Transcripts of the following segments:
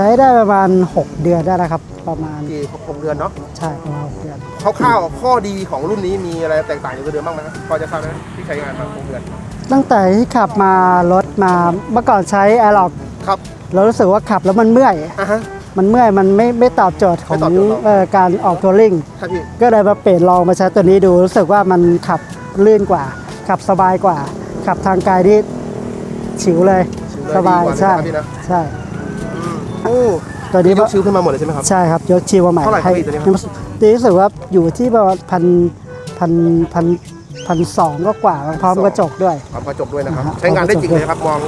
ใช้ได้ประมาณ 6 เดือนได้แล้วครับ ประมาณกี่หกเดือนเนาะใช่ประมาณ6เดือน คร่าวๆข้อดีของรุ่นนี้มีอะไรแตกต่างจากตัวเดิมบ้างไหมครับพอจะทราบไหมที่ใช้งานมาหกเดือนตั้งแต่ที่ขับมารถมาเมื่อก่อนใช้แอร์ล็อกครับเรารู้สึกว่าขับแล้วมันเมื่อย อะฮะ มันเมื่อยมันไม่ไม่ตอบโจทย์ของไม่ตอบโจทย์หรอก เอ่อการออกทัวริงครับพี่ก็เลยมาเปลี่ยนลองมาใช้ตัวนี้ดูรู้สึกว่ามันขับลื่นกว่า ขับสบายกว่า ขับทางไกลที่ฉิวเลย ชิวเลยสบายดีกว่าใช่นะครับพี่นะ ใช่ โอ้ตัวนี้ยกชิวขึ้นมาหมดเลยใช่ไหมครับ ใช่ครับยกชิวมาใหม่เท่าไหร่ครับพี่ตัวนี้ครับตีรู้สึกว่าอยู่ที่ประมาณพันพันพันพันสองก็กว่าพร้อมกระจกด้วยความกระจกด้วยนะครับอ่าฮะใช้งานได้จริงเลยนะครับมอง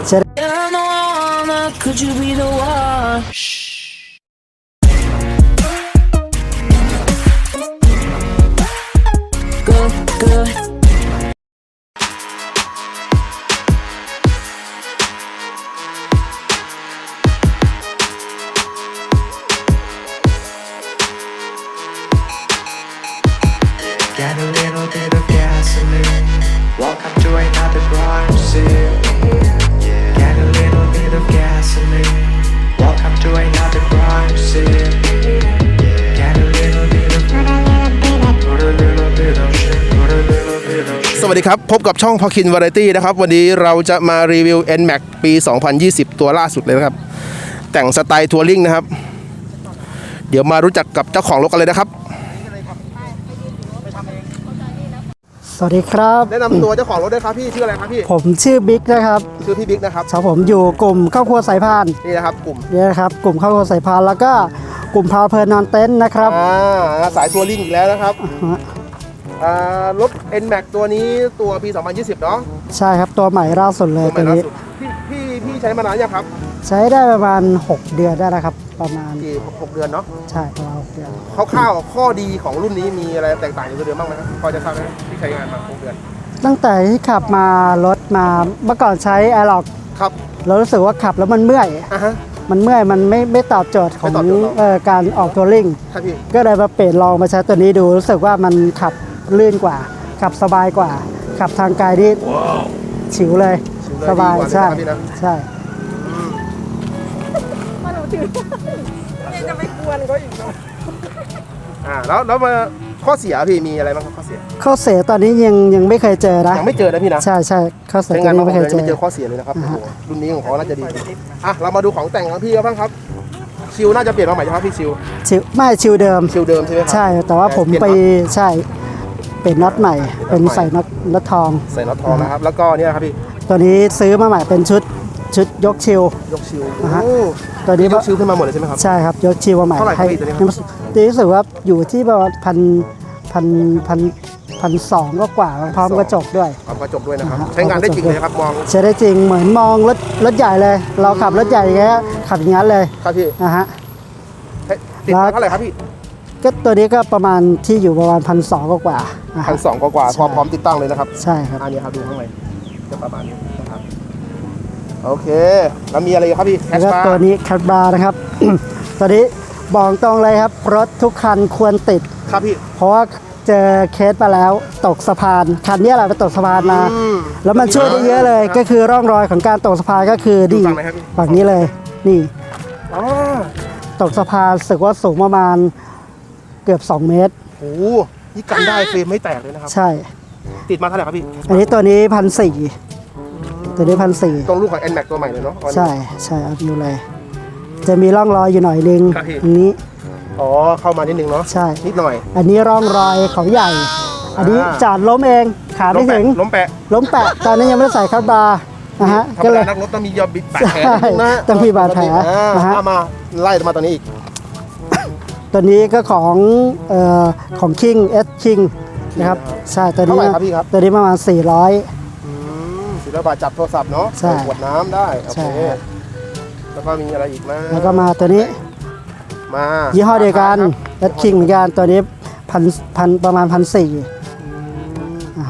วัสดีครับ พบกับช่องพอคินวาไรตี้นะครับ วันนี้เราจะมารีวิว NMAX ปี 2020 ตัวล่าสุดเลยนะครับ แต่งสไตล์ทัวริงนะครับ เดี๋ยวมารู้จักกับเจ้าของรถกันเลยนะครับ สวัสดีครับ แนะนำตัวเจ้าของรถด้วยครับพี่ชื่ออะไรครับพี่ผมชื่อบิ๊กนะครับชื่อพี่บิ๊กนะครับครับผมอยู่กลุ่มครอบครัวสายพานนี่นะครับกลุ่มเนี่ยนะครับกลุ่มครอบครัวสายพานแล้วก็กลุ่มพาวเพลินนอนเต็นท์นะครับอ่าสายทัวริงอีกแล้วนะครับ ฮะ อ่ารถ NMAX ตัวนี้ตัวปี 2020 เนาะใช่ครับตัวใหม่ล่าสุดเลยตัวใหม่ตัวล่านี้สุดพี่พี่พี่ใช้มานานยังครับ ใช้ได้ประมาณ 6 เดือนได้แล้วครับ ประมาณกี่หกเดือนเนาะใช่ประมาณ6เดือนคร่าวๆข้อดีของรุ่นนี้มีอะไรแตกต่างจากตัวเดิมบ้างไหมครับพอจะทราบไหมที่ใช้งานมาหกเดือน ตั้งแต่ที่ขับมารถมาเมื่อก่อนใช้แอร์ล็อกครับเรารู้สึกว่าขับแล้วมันเมื่อยอะฮะมันเมื่อยมันไม่ไม่ตอบโจทย์ของไม่ตอบโจทย์หรอกเอ่อการออกทัวริงครับพี่ก็เลยมาเปลี่ยนลองมาใช้ตัวนี้ดูรู้สึกว่ามันขับ ลื่นกว่า ขับสบายกว่า ขับทางไกลที่ฉิวเลยชิวเลยสบายดีกว่าใช่นะครับพี่นะ ใช่อ่าแล้วแล้วมาข้อเสียพี่มีอะไรบ้างครับข้อเสียข้อเสียตอนนี้ยังยังไม่เคยเจอนะยังไม่เจอนะพี่นะใช่ใช่ข้อเสียใช้ตงาอนนมานี้หไม่กเคยเดือนเจไม่อเจอข้อเสียเลยนะครับอ่าโอ้ฮะ โหรุ่นนี้ของเขาน่าจะดีอะเรามาดูของแต่งของพี่กันบ้างครับ ชิวน่าจะเปลี่ยนมาใหม่ใช่ไหมพี่ชิวชิวไม่ชิวเดิม ชิวเดิมใช่ไหมครับใช่แต่ว่าผมเลี่ยนไปน็อตใช่ เป็นน็อตใหม่ เป็นใส่น็อตน็อตทอง ใส่น็อตทองนะครับ แล้วก็เนี่ยครับพี่ ตัวนี้ซื้อมาใหม่เป็นชุดชุดยกชิวยกชิวอ่าฮะ โอ้ตัวนี้ยกชิวขึ้นมาหมดเลยใช่ไหมครับ ใช่ครับ ยกชิวมาใหม่เท่าไหร่ครับพี่ตัวนี้ครับ ตีรู้สึกว่าอยู่ที่ประมาณพันพันพันพันสองก็กว่าพร้อมกระจกด้วยความกระจกด้วยนะครับอ่าฮะใช้งานได้จริงเลยนะครับมองใช้ได้จริงเหมือนมองรถรถใหญ่เลย เราขับรถใหญ่อย่างเงี้ยขับอย่างนั้นเลยครับพี่นะฮะเฮ้ยติดแล้มาวเท่าไหร่ครับพี่ ก็ตัวนี้ก็ประมาณที่อยู่ประมาณพันสองกว่าๆนะคพัรันบสองกว่าๆพอพร้อมติดตั้งเลยนะครับใช่ครับ อันนี้ครับดูข้างในจะประมาณนี้นะครับโอเค แล้วมีอะไรอีกครับพี่แคแล้วชก็บาตัวร์นี้คัตบาร์นะครับ ตัวนี้บอกตรงเลยครับ รถทุกคันควรติด ครับพี่เพราะว่าเจอเคสมาแล้วตกสะพาน คันนี้แหละไปตกสะพานมา อืม แล้วมันช่วยได้เยอะเลย ก็คือร่องรอยของการตกสะพานก็คือดูนี่ฝั่งไหนครับพี่ฝั่งนี้เลย นี่ อ๋อ ตกสะพานสึกว่าสูงประมาณเกือบ 2 เมตร โอ้โหนี่กันได้เฟรมไม่แตกเลยนะครับ ใช่ ติดมาเท่าไหร่ครับพี่อันนี้ตัวนี้พันสี่ตัวนี้พันสี่ตรงลูกของ NMAX ตัวใหม่เลยเนาะ ใช่ใช่เอาอยู่เลยจะมีร่องรอยอยู่หน่อยนึงครับพี่ อันนี้อ๋อ เข้ามานิดนึงเนาะ ใช่ นิดหน่อย อันนี้ร่องรอยของใหญ่ อันนี้อ่า จอดล้มเองขาไม่ถึงล้มแปะล้มแปะตอนนี้ยังไม่ได้ใส่คัตบาร์นะฮะธรรก็มเลดาย นักรถต้องมียอมบิดบาดแผลใช่นิดนึงนะต้องมีบาดแผลอ่านะฮะ เอามาไล่มาตอนนี้อีก ตัวนี้ก็ของเอ่อของ King S King นะครับใช่ตัวนี้เท่าไหร่ครับพี่ครับ ตัวนี้ประมาณ 400 อืมศิลปะจับโทรศัพท์เนาะใช่ใส่ขวดน้ำได้ โอใช่ เค แล้วก็มีอะไรอีกนะแล้วก็มาตัวนี้มายี่ห้อเดียวกันครับ S King เหมือนกันตัวนี้พันพันประมาณพันสี่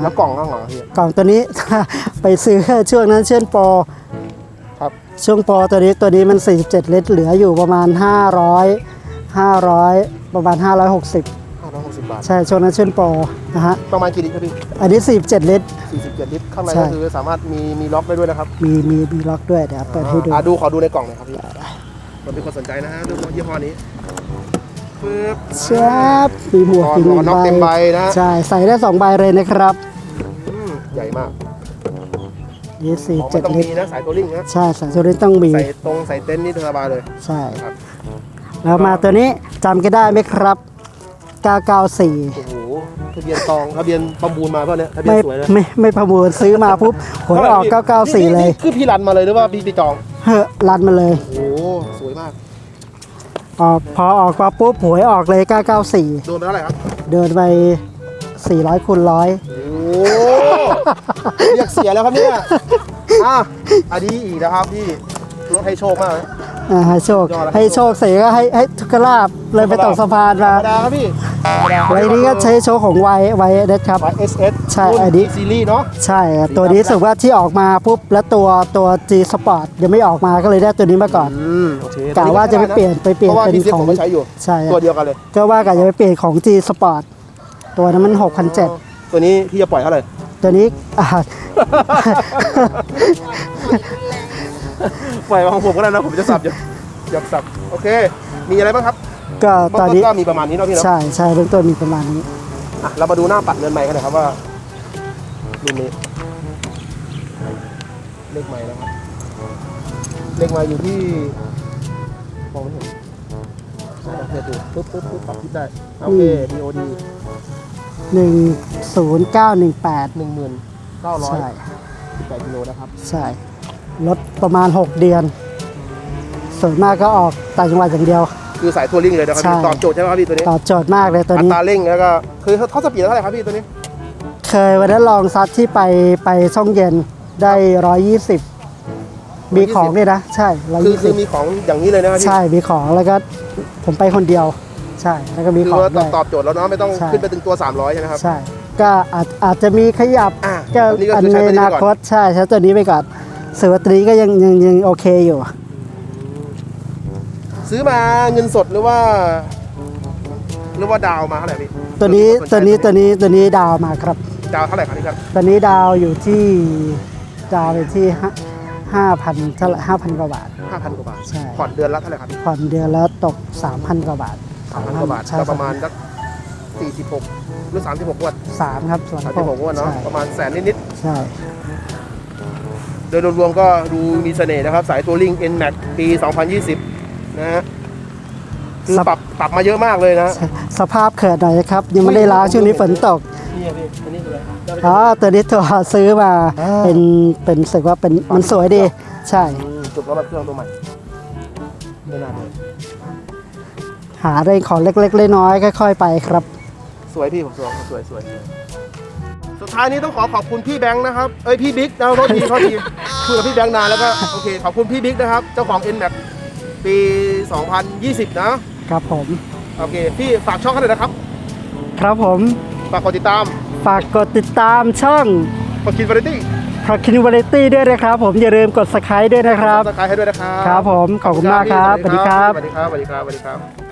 แล้วกล่องข้างหลังพี่ กล่องตัวนี้ ไปซื้อช่วงนั้นเช่นโปรครับ ช่วงโปรตัวนี้ตัวนี้มัน 47 ลิตรเหลืออยู่ประมาณ 500 500 ประมาณ 560ห้าร้อยหกสิบบาท ใช่ช่วงนั้นเช่นโปรนะฮะ ประมาณกี่ลิตรครับพี่ อันนี้ 47 ลิตรสี่สิบเจ็ดลิตร ข้างในใช่ ก็คือสามารถมีมีล็อกได้ด้วยนะครับมีมีมีล็อกด้วยเดี๋ยวเปิดให้ดู อ่าดูขอดูในกล่องหน่อยครับพี่เราเป็นคนสนใจนะฮะเรื่องยี่ห้อนี้ปึ๊บแชบมีหมวกก่อนอีกหก่นึ่อนงน็อกใบเต็มใบนะ ใช่ ใส่ได้สองใบเลยนะครับอืมใหญ่มากยี่สี่ของมัเจ็นดต้องลิมีตรนะสายตัวลิงนะ ใช่สายสุรินทร์ต้องมี ใส่ตรงใส่เต็นท์นี่สบายเลย ใช่ ครับ แล้วมาตัวนี้จำกันได้ไหมครับ 994 โอ้โหทะเบียนตองทะเบียนประมูลมาเปล่าเนี่ยทะเบียนไม่สวยนะไม่ไม่ประมูลซื้อมาปุ๊บหวยออก 994 เลยนี่คือพี่รันมาเลยหรือว่าพี่ไปจอง เฮ้อรันมาเลยโอ้โหสวยมาก ออกพอออกมาปุ๊บหวยออกเลย 994 โดนไปเท่าไหร่ครับ เดินไป 400คูณร้อยโอ้โหเรียกเสียแล้วครับเนี่ย อะอันนี้อีกนะครับพี่รถให้โชคมากนะ อ่าให้โชคยอดแล้วให้โชคเสกก็ให้ให้ทุกขลาบเลยไปตกสะพานธรมารมดาครับพี่ธรรมดาไว้นี้ก็ใช้โชคของไวไวเด็ดครับไวเอสเอสใช่อันนี้ ซีรีส์เนาะใช่ครับตัวนี้รู้สึกว่าที่ออกมาปุ๊บแล้วตัวตัว G Sport ยังไม่ออกมาก็เลยได้ตัวนี้มาก่อน อืมโอเคกะว่าจะไปเปลี่ยนไปเปลี่ยนเพราะว่าเป็นพี่เซ็ตของผมก็ใช้อยู่ ใช่ครับตัวเดียวกันเลย ก็ว่ากะจะไปเปลี่ยนของ G Sport ตัวนั้นมัน6,700ตัวนี้พี่จะปล่อยเท่าไหร่ตัวนี้อ่า ปล่อยของผมก็ได้นะผมจะสับอยู่อยากสับโอเค มีอะไรบ้างครับก็ตอนนี้ก็มีประมาณนี้เนาะพี่เนาะใช่ใช่เบื้องต้นมีประมาณนี้อะเรามาดูหน้าปัดเงินใหม่กันหน่อยครับว่ารุ่นนี้เลขใหม่นะครับเลขใหม่อยู่ที่มองไม่เห็นลองเทียบดูปึ๊บปึ๊บปึ๊บปรับทิศได้โอเค DOD 10918หนึ่งหมื่นเก้าร้อยใช่สิบแปดกิโลนะครับ ใช่ รถประมาณ 6 เดือน ส่วนมากก็ออกต่างจังหวัดอย่างเดียว คือสายทัวริงเลยนะครับใช่ตอบโจทย์ใช่ไหมครับพี่ตัวนี้ ตอบโจทย์มากเลยตัวอันี้ ตราเร่งแล้วก็คือเขาสปีดเท่าไหร่ครับพี่ตัวนี้ เคยวันนั้นลองซัดที่ไปไปช่องเย็นได้ 120 มีของด้วยนะ ใช่คือคือมีของอย่างนี้เลยนะครับ120พี่ใช่มีของแล้วก็ผมไปคนเดียว ใช่ แล้วก็มีคือของว่าตด้อวบย ตอบโจทย์แล้วเนาะไม่ต้องใช่ ขึ้นไปถึงตัว 300 ใช่ไหมครับ ใช่ ก็อาจอาจจะมีขยับอ่าก็อันนี้ก็อันคือในใช้ตัวอนี้นาไปก่อนคตใช่ใช้ตัวนี้ไปก่อน สวัสดีก็ยังยังยังโอเคอยู่ ซื้อมาเงินสดหรือว่า หรือว่าดาวมาเท่าไหร่พี่ตัวนี้สตัวนี้ใจตัวนี้ตัวนี้ดาวมาครับ ดาวเท่าไหร่ครับนี่ครับ ตอนนี้ดาวอยู่ที่ดาวไปที่ห้าพันเท่าไหร่ห้าพันกว่าบาท ห้าพันกว่าบาท ใช่ ผ่อนเดือนละเท่าไหร่ครับผ่อนเดือนแล้วตกสามพันกว่าบาทสามพันกว่าบาทใช่ก็ประมาณสักสี่สิบหกหรือสามสิบหกวันสามครับสามสามสิบหกวันเนาะ ใช่ประมาณแสนนิดใช่ๆ โดยรวมๆก็ดูมีเสน่ห์นะครับ สายตัวลิง N Max ปี 2020 นะฮะคือปรับปรับมาเยอะมากเลยนะ สภาพเขิดหน่อยครับ ยังไม่ได้ล้างช่วงนี้ฝนตกนี่พี่อันนี้คืออะไรอ๋อตัวนี้ตัวซื้อมาอ่าเป็นเป็นรู้สึกว่าเป็นมันสวยดี ใช่อืมจุดแล้วแบบเครื่องตัวใหม่ไม่น่าเลยหาได้ของเล็กๆน้อยๆค่อยๆไปครับ สวยพี่ผมสวยผมสวยสวย สุดท้ายนี้ต้องขอขอบคุณพี่แบงค์นะครับ เอ้ยพี่บิ๊กนะโทษทีโทษทีคุยกับพี่แบงค์นานแล้วก็โอเคขอบคุณพี่บิ๊กนะครับ เจ้าของ N Max ปี 2020 นะ ครับผม โอเค พี่ฝากช่องเขาหน่อยนะครับ ครับผม ฝากกดติดตาม ฝากกดติดตามช่องกดคินวาไรตี้ p r o k i n v a r i t y ด้วยนะครับ ผมอย่าลืมกด subscribe ด้วยนะครับสกายให้ด้วยนะครับ ครับผม ขอบคุณมากครับ สวัสดีครับ สวัสดีครับ สวัสดีครับ สวัสดีครับ